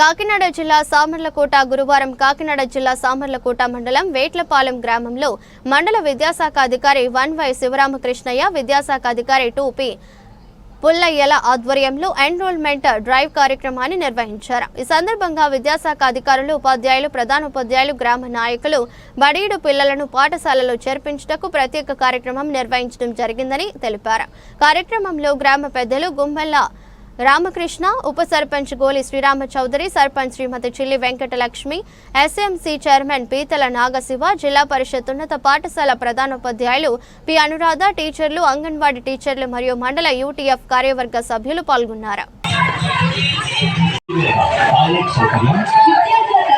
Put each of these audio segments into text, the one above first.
కాకినాడ జిల్లా సామర్లకోట గురువారం కాకినాడ జిల్లా సామర్లకోట మండలం వేట్లపాలెం గ్రామంలో మండల విద్యాశాఖ అధికారి వన్ వై శివరామకృష్ణయ్య విద్యాశాఖ అధికారి టూ పి పుల్లయ్యల ఆధ్వర్యంలో ఎన్రోల్మెంట్ డ్రైవ్ కార్యక్రమాన్ని నిర్వహించారు. ఈ సందర్భంగా విద్యాశాఖ అధికారులు ఉపాధ్యాయులు ప్రధానోపాధ్యాయులు గ్రామ నాయకులు బడీడు పిల్లలను పాఠశాలలో చేర్పించుటకు ప్రత్యేక కార్యక్రమం నిర్వహించడం జరిగిందని తెలిపారు. కార్యక్రమంలో గ్రామ పెద్దలు గుమ్మెల్ల రామకృష్ణ ఉప సర్పంచ్ గోలి శ్రీరామ చౌదరి సర్పంచ్ శ్రీమతి చిల్లి వెంకటలక్ష్మి ఎస్ఎంసీ చైర్మన్ పీతల నాగశివ జిల్లా పరిషత్ ఉన్నత పాఠశాల ప్రధానోపాధ్యాయులు పి. అనురాధ టీచర్లు అంగన్వాడీ టీచర్లు మరియు మండల యూటీఎఫ్ కార్యవర్గ సభ్యులు పాల్గొన్నారు.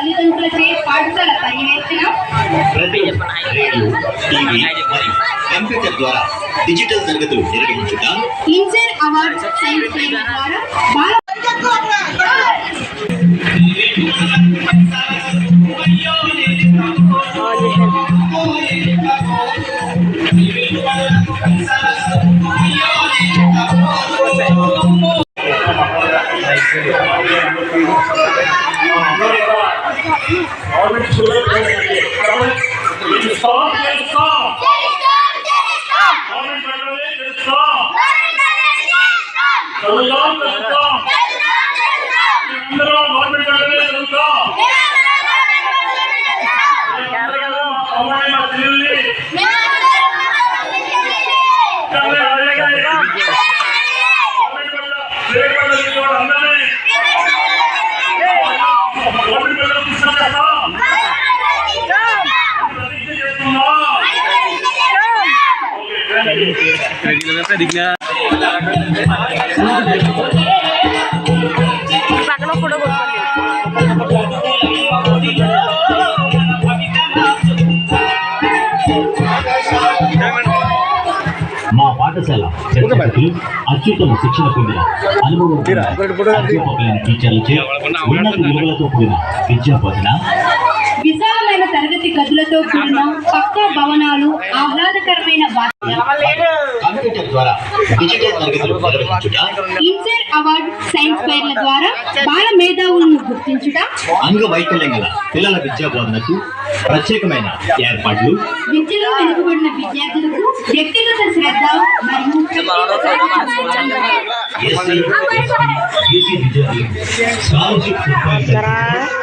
టాయిలెట్ సౌకర్యం విద్యార్థుల తల్లిదండ్రులచే పాఠశాల పర్యవేక్షణ ప్రతి రేడియో టీవీ మరియు కంప్యూటర్ ద్వారా డిజిటల్ తరగతులు నిర్వహించుట ఇన్సర్ award science Already to the government. It is stop, it is stop. Government, it is stop. Government, it is stop. Government, it is stop. Okay, thank you. మా పాఠశాల చర్చకి అత్యుత్తమ శిక్షణ పొందిన అనుభవం అధ్యాపకులైన టీచర్లచే ఉన్నత విలువలతో కూడిన విద్యా బోధన విశాలమైన గదులతో కూడిన పక్కా భవనాలు ఆహ్లాదకరమైన ఇన్సర్ అవార్డ్ సైన్స్ ఫెయిర్ల ద్వారా బాల మేధావులను గుర్తించుట. అంగవైకల్యం గల పిల్లల విద్యా బోధనకు ప్రత్యేకమైన ఏర్పాట్లు. విద్యలో వెనుకబడిన విద్యార్థులకు వ్యక్తిగత శ్రద్ధ మరియు ప్రత్యేక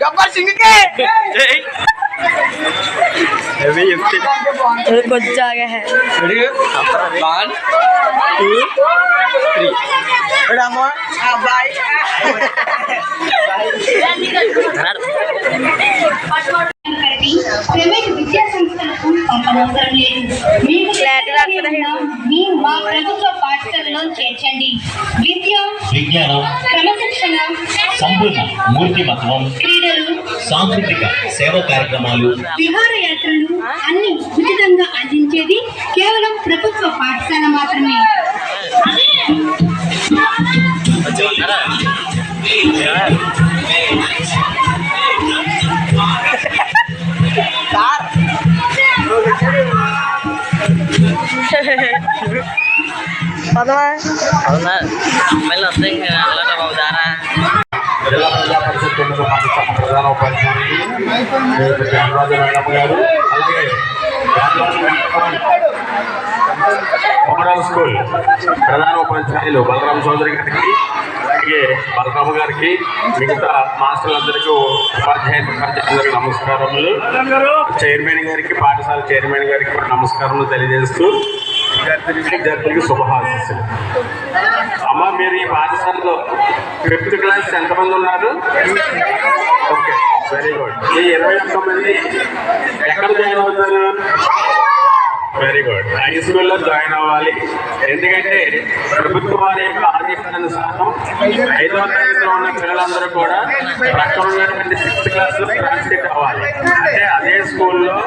గబ్బర్ సింగ్ కే కొంచెం ఆగే హై వన్ టూ త్రీ రామో బాయ్ కలిపి ప్రైవేట్ విద్యా సంస్థలకు పంపనవసరం లేదు మీకు ఫ్లాట్ రాకుండా విద్య విజ్ఞానం క్రమశిక్షణ సంపూర్ణ మూర్తిమత్వం క్రీడలు సాంస్కృతిక సేవా కార్యక్రమాలు విహారయాత్రలు అన్ని ఉచితంగా అందించేది కేవలం ప్రభుత్వ పాఠశాల మాత్రమే. పదవా అవునా అమ్మాయిలు వస్తాయి అలాంటి బాబు దారా జిల్లా ప్రజా పరిషత్ తొమ్మిది పాఠశాల ప్రధానోపాధ్యాయులు శ్రీమతి అనురాధ గారు అలాగే రాజవారి బలరామ చౌదరి గారికి అలాగే బలరాము గారికి మిగతా మాస్టర్లందరికీ ఉపాధ్యాయ ఉపాధ్యాయులందరికీ నమస్కారములు. చైర్మన్ గారికి పాఠశాల చైర్మన్ గారికి కూడా నమస్కారములు తెలియజేస్తూ విద్యార్థులకి విద్యార్థులకి శుభాశీస్సులు అమ్మ మీరు ఈ పాఠశాలలో ఫిఫ్త్ క్లాస్ ఎంతమంది ఉన్నారు? Okay very good. ఈ ఇరవై ఒక్క మంది ఎక్కడ జాయిన్ అవుతారు? Very good. హై స్కూల్లో జాయిన్ అవ్వాలి. ఎందుకంటే ప్రభుత్వ వారి యొక్క ఆదేశానుసారం ఐదవ తరగతిలో ఉన్న పిల్లలందరూ కూడా ప్రక్కన ఉన్నటువంటి లో ట్రాన్స్లేట్ అవ్వాలి. అంటే అదే స్కూల్లో